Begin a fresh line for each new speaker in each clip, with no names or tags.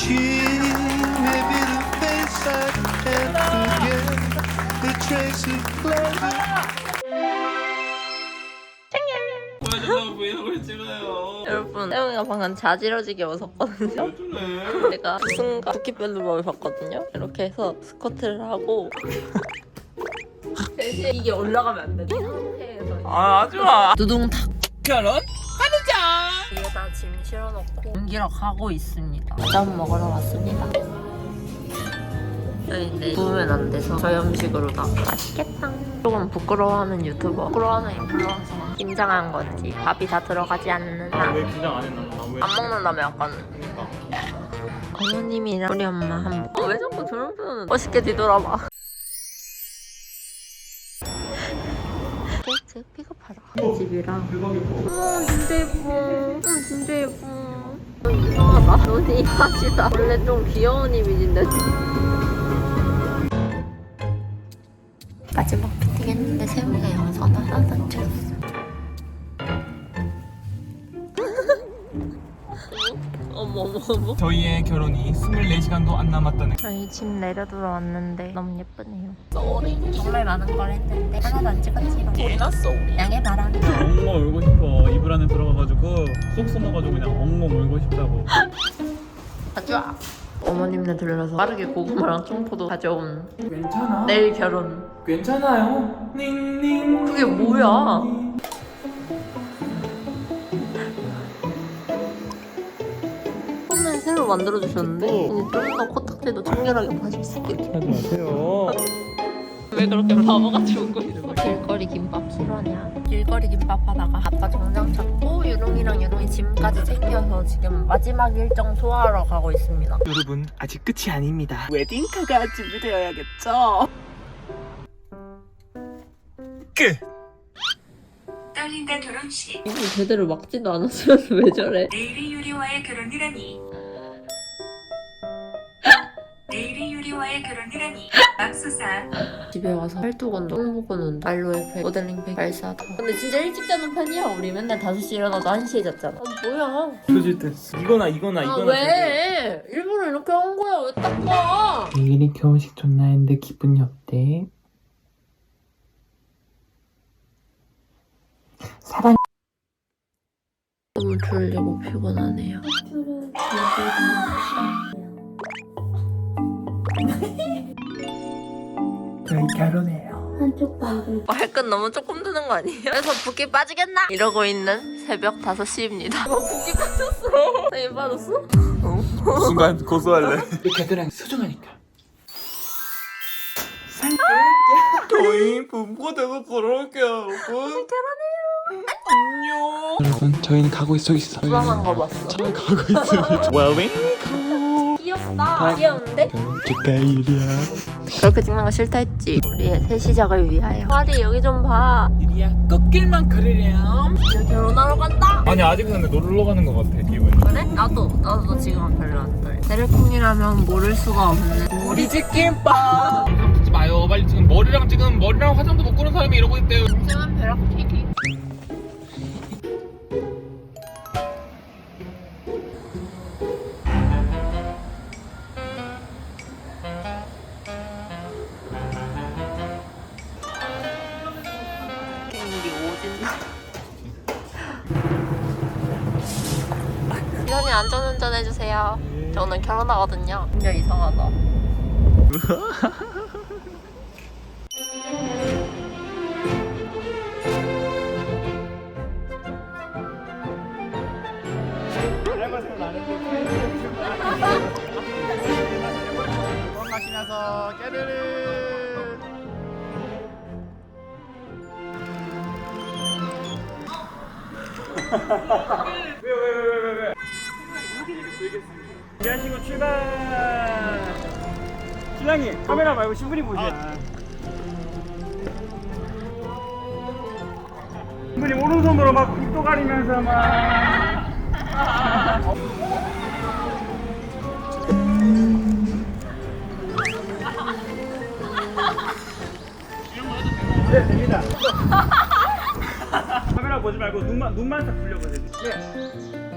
She may be the face I can't forget, the trace of pleasure.
보여달라고 브이로그를 찍어요
여러분 태영이가 방금 자지러지게 웃었거든요
왜
제가 그 순간 쿠키별루밥을 봤거든요 이렇게 해서 스쿼트를 하고 대신 이게 올라가면 안 돼. 이 상태에서
아 하지마
두둥탁
결혼?
실어놓고 옮기러 가고 있습니다. 짬 먹으러 왔습니다. 저희인데 부으면 안 돼서 저염식으로 다 맛있겠다. 조금 부끄러워하는 유튜버, 부끄러워하는 인플루언서. 긴장한 건지 밥이 다 들어가지 않는 나.
왜 긴장 안 했나? 나 왜?
안 먹는다며 약간
그러니까
어머님이랑 우리 엄마 한 번. 어, 왜 자꾸 저런 표현은 멋있게 뒤돌아봐. 집이랑. 어머 진짜 예뻐. 어 진짜 예뻐. 너 이상하다. 눈이 하시다. 원래 좀 귀여운 이미지인데. 마지막 피팅 했는데 세훈이가 영상을 하나도 찍었어. 어머 어머 어머.
저희의 결혼이 24시간도 안 남았다는
저희 집 내려 들어 왔는데 너무 예쁘네요. 쏘리. 정말 많은 걸 했는데 하나도 안 찍었지롱. 우리나 쏘리. 양해봐라.
엉엉 울고 싶어 이불 안에 들어가가지고 쏙 숨어가지고 그냥 엉엉 울고 싶다고
가져와. 어머님네 들려서 빠르게 고구마랑 청포도 가져온
괜찮아
내일 결혼.
괜찮아요 닝닝
그게 뭐야? 만들어 주셨는데 이제 좀더 코딱지도 청결하게.
하지 마세요
왜 그렇게 바보같이 웃고 있는 거야? 길거리 김밥 필요하냐? 길거리 김밥 하다가 아빠 정장 찾고 유롱이랑 유롱이 짐까지 챙겨서 지금 마지막 일정 소화하러 가고 있습니다.
여러분 아직 끝이 아닙니다 웨딩카가 준비되어야겠죠 끝
떨린다 결혼식
이거 제대로 막지도 않았으면서 왜 저래?
내일이 유리와의 결혼이라니 내일이 유리와의 결혼이라니. 맙소사.
집에 와서 팔뚝은 똥보고는 알로에팩, 모델링팩, 발사다 근데 진짜 일찍 자는 편이야? 우리 맨날 5시 일어나도 1시에 잤잖아. 아 뭐야?
때 이거나 이거나
아
이거나
왜? 일부러 이렇게 한 거야? 왜 닦아?
내일이 결혼식 좋나 했는데 기분이 어때? 사랑.
너무 졸리고 피곤하네요
저희 결혼해요.
발끝 너무 조금 드는 거 아니에요? 그래서 붓기 빠지겠나? 이러고 있는 새벽 5시입니다. 뭐 붓기 빠졌어. 나얘 빠졌어?
순간 고소할래. 애들랑 소중하니까. 저희 부부가 돼서 결혼할게요 여러분. 결혼해요. 안녕. 여러분 저희는 가고 있어 있어.
불안한 거 봤어?
가고 있습니다 웰빙
귀엽다 귀여운데?
축하일이야.
그렇게 찍는 거 싫다 했지. 우리의 새 시작을 위하여. 파리 여기 좀봐.
일이야 꽃길만 걸으렴.
결혼하러 간다.
아니 아직은 근데 놀러 가는 것 같아 기분이.
그래? 나도 나도 지금은 별로 안 떨려 세례콩이라면 모를 수가 없는
우리 집 김밥. 찍지 마요. 빨리 지금 머리랑 지금 머리랑 화장도 못 고른 사람이 이러고 있대요.
인생은 게임기 안전운전 해주세요. 저 오늘 결혼하거든요. 진짜 이상하다.
마시면서 깨르르
준비하시고 출발! 신랑이 카메라 말고 신부님 보세요. 신부님 오른손으로 막 입도 가리면서 막. 네, 됩니다. 카메라 보지 말고 눈만 눈만 딱 굴려보세요. 네.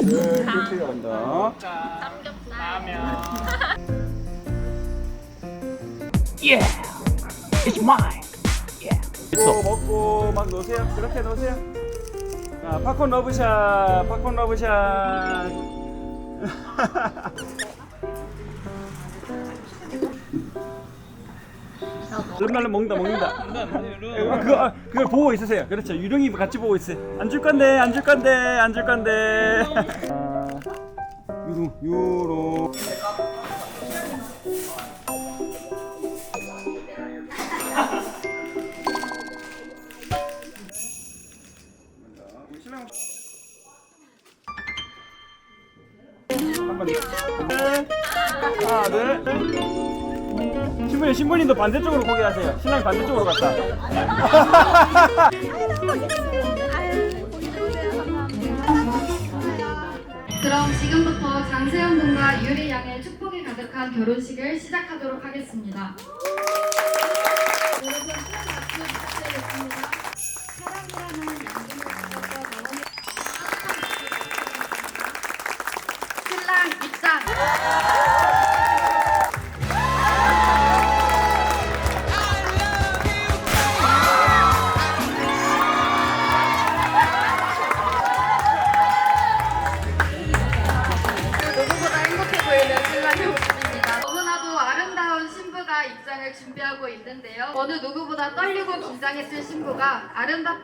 이렇게 Yeah, it's mine. Yeah. 먹고 막 넣으세요. 그렇게 넣으세요. 아, 팝콘 러브샷, 팝콘 러브샷. 정말로 먹는다 먹는다. 어, 그거 아, 그걸 보고 있으세요. 그렇죠. 유령이 같이 보고 있어요. 안 줄 건데 안 줄 건데 안 줄 건데. 아, 유로 유로. 한번 하나 둘. 신부님 신부님도 반대쪽으로 고개 하세요. 신랑이 반대쪽으로 갔다.
그럼 지금부터 장세현 군과 유리 양의 축복이 가득한 결혼식을 시작하도록 하겠습니다. 신랑 입장!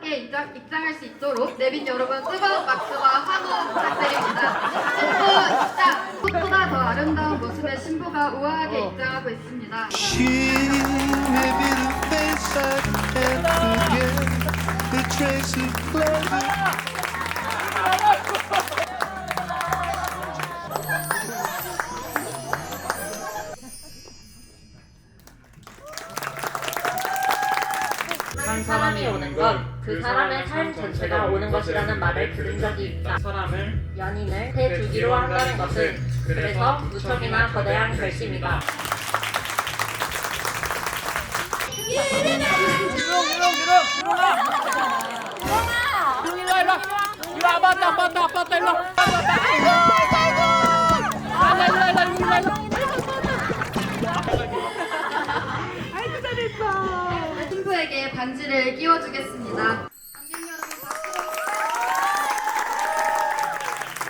아름답게 입장, 입장할 수 있도록 내빈 여러분 뜨거운 박수와 환호 부탁드립니다. 신부 입장! 꽃보다 더 아름다운 모습의 신부가 우아하게 입장하고 있습니다.
She may be the face I can't forget, the trace of pleasure.
들은 적이 있다.
사람을
연인을 해주기로 한다는 것은 그래서 무척이나 거대한 결심이다.
신부에게 반지를 끼워주겠습니다. 관객 여러분 박수로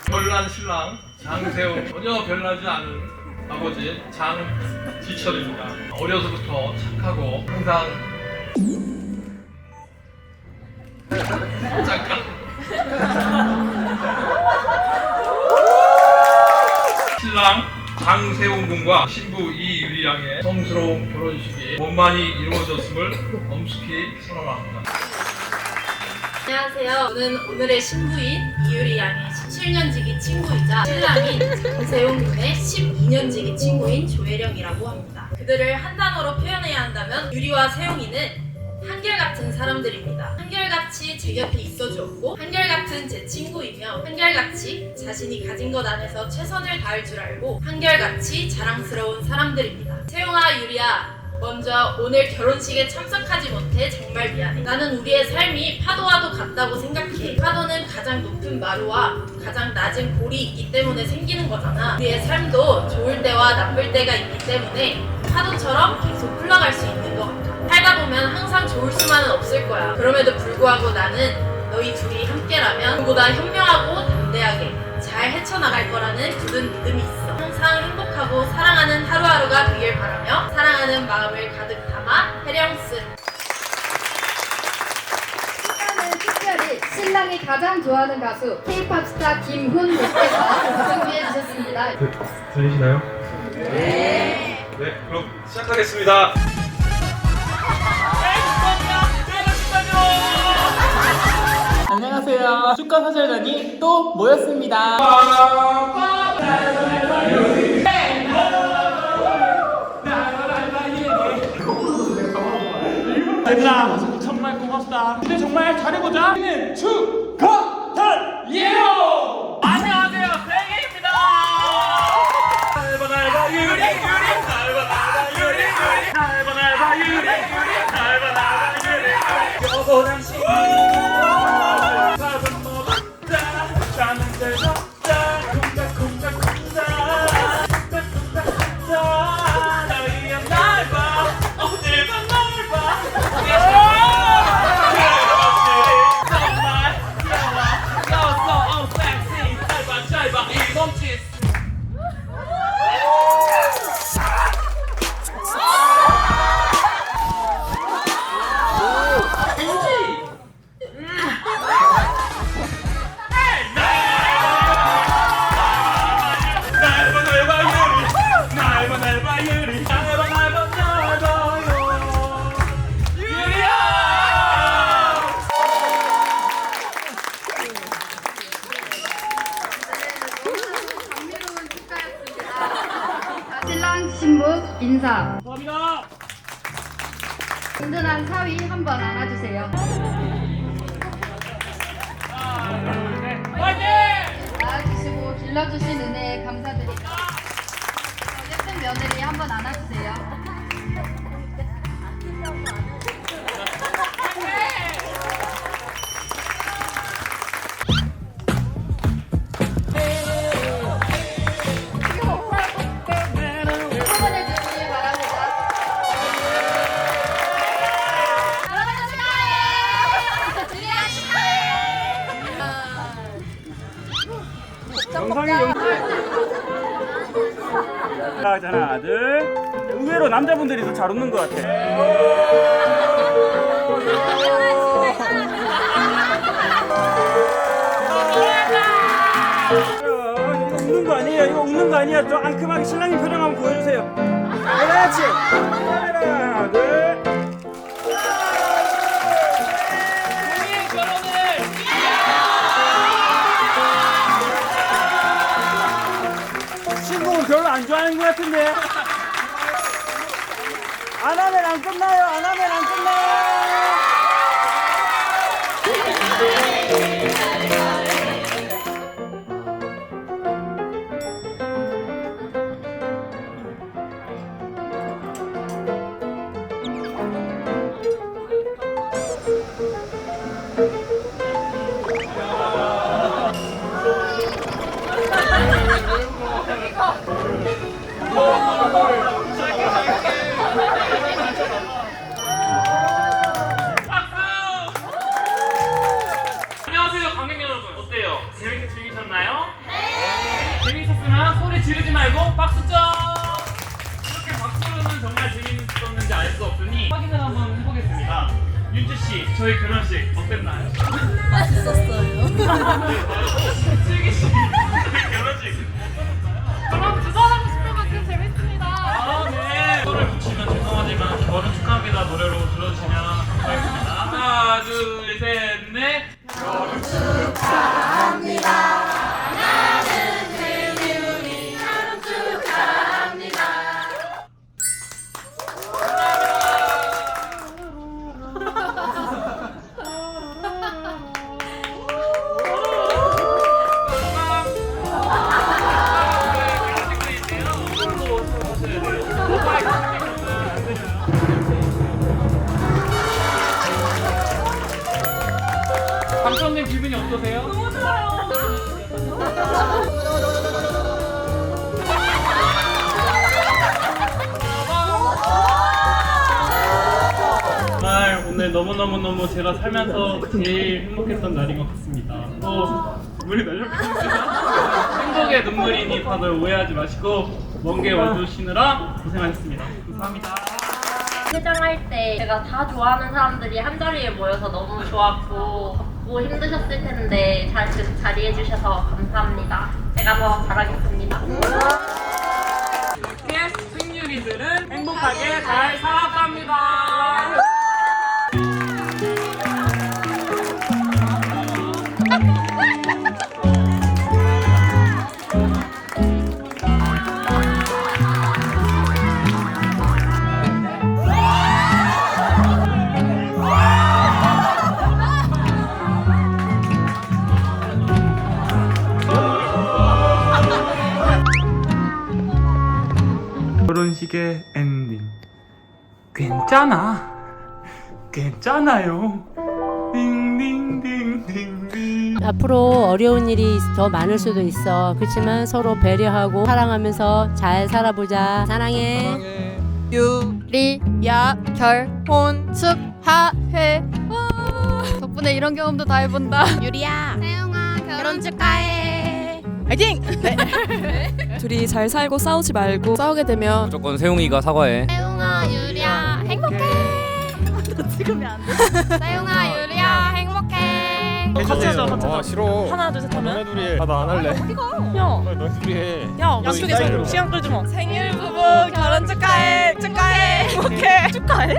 별난 신랑 장세웅 전혀 별나지 않은 아버지 장지철입니다. 어려서부터 착하고 항상 잠깐 신랑 장세웅 군과 신부 이유리 양의 성스러운 결혼식이 원만히 이루어졌음을 엄숙히 선언합니다.
안녕하세요. 저는 오늘의 신부인 이유리 양의 17년지기 친구이자 신랑인 장세용 군의 12년지기 친구인 조혜령이라고 합니다. 그들을 한 단어로 표현해야 한다면 유리와 세용이는 한결같은 사람들입니다. 한결같이 제 곁에 있어주었고 한결같은 제 친구이며 한결같이 자신이 가진 것 안에서 최선을 다할 줄 알고 한결같이 자랑스러운 사람들입니다. 세용아 유리야 먼저 오늘 결혼식에 참석하지 못해 정말 미안해. 나는 우리의 삶이 파도와도 같다고 생각해. 파도는 가장 높은 마루와 가장 낮은 골이 있기 때문에 생기는 거잖아. 우리의 삶도 좋을 때와 나쁠 때가 있기 때문에 파도처럼 계속 흘러갈 수 있는 것 같아. 살다 보면 항상 좋을 수만은 없을 거야. 그럼에도 불구하고 나는 너희 둘이 함께라면 그보다 현명하고 담대하게 잘 헤쳐나갈 거라는 굳은 믿음이 있어. 항상 행복하고 사랑하는 하루하루가 되길 바라며 사랑하는 마음을 가득 담아 해령스.
시간은 특별히 신랑이 가장 좋아하는 가수 K-pop 스타 김훈 씨께서 준비해 주셨습니다.
들리시나요? 네. 네, 그럼 시작하겠습니다.
안녕하세요. 축가 사절단이 또 모였습니다. 얘들아 정말 고맙다. 근데 정말 잘해보자. 우리는 축하달예요. 안녕하세요, 생일입니다. 날바 날바 유리 유리 날바 날바 유리 유리 날바 날바 유리 유리
인사.
감사합니다.
든든한 사위 한번 안아주세요. 나와주시고 길러주신 은혜에 감사드립니다. 어, 예쁜 며느리 한번 안아주세요.
더잘 웃는 것 같아. 웃는 거 아니에요? 이거 웃는 거 아니야? 좀 앙큼하게 신랑님 표정 한번 보여주세요. 그렇지. 하나, 둘. 안 좋아하는 것 같은데. 안 하면 안 끝나요. 안 하면 안 끝나요.
윤주 씨, 저희 결혼식 어땠나요? 맛있었어요. 슬기 씨, 저희 결혼식?
그럼 두 사람 싶을 만큼 재밌습니다.
아, 네. 소를 붙이면 죄송하지만 결혼 축하합니다 노래로 들어주시면 감사하겠습니다. 하나, 둘, 셋, 제가 살면서 제일 행복했던 날인 것 같습니다. 또 눈물이 날려버립니다. 행복의 눈물이니 다들 오해하지 마시고 먼 길 와주시느라 고생하셨습니다. 감사합니다.
퇴장할 때 제가 다 좋아하는 사람들이 한 자리에 모여서 너무 좋았고 덥고 힘드셨을 텐데 잘 계속 자리해 주셔서 감사합니다. 제가 더 잘하겠습니다.
이렇게 승률이들은 행복하게 잘 살아갑니다. 괜찮아. 괜찮아요. 딩딩딩딩딩.
앞으로 어려운 일이 더 많을 수도 있어. 그렇지만 서로 배려하고 사랑하면서 잘 살아보자. 사랑해.
유리 야 결 혼 축하해. 덕분에 이런 경험도 다 해본다.
유리야
세영아
결혼 축하해
파이팅! 둘이 잘 살고 싸우지 말고 싸우게 되면
무조건 세웅이가 사과해.
세용아 유리야 행복해 지금이 안 돼 세용아 유리야 행복해
같이 하자 같이
아
하자
싫어.
하나 둘 셋 하면
너네 둘이. 아나 안 할래.
형!
너희 둘이 해.
형! 양쪽에서 시간 끌지 마 생일 부부 결혼 축하해 축하해 행복해 축하해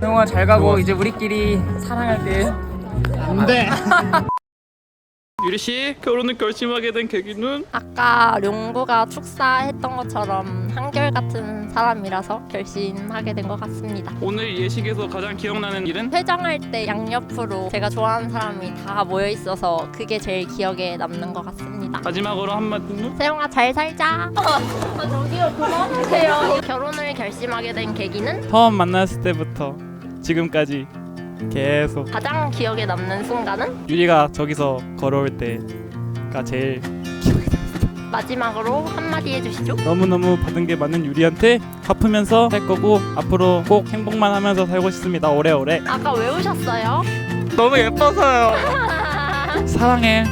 세웅아 잘 가고 이제 우리끼리 사랑할게. 안돼.
유리 씨 결혼을 결심하게 된 계기는
아까 룡구가 축사했던 것처럼
한결같은 사람이라서 결심하게 된 것 같습니다.
오늘 예식에서 가장 기억나는 일은
회장할 때 양옆으로 제가 좋아하는 사람이 다 모여 있어서 그게 제일 기억에 남는 것 같습니다.
마지막으로 한마디는
세영아 잘 살자. 어, 저기요 그만하세요. 결혼을 결심하게 된 계기는
처음 만났을 때부터 지금까지 계속.
가장 기억에 남는 순간은?
유리가 저기서 걸어올 때가 제일
마지막으로 한마디 해주시죠.
너무너무 받은 게 많은 유리한테 갚으면서 살 거고 앞으로 꼭 행복만 하면서 살고 싶습니다. 오래오래.
아까 왜 오셨어요?
너무 예뻐서요. 사랑해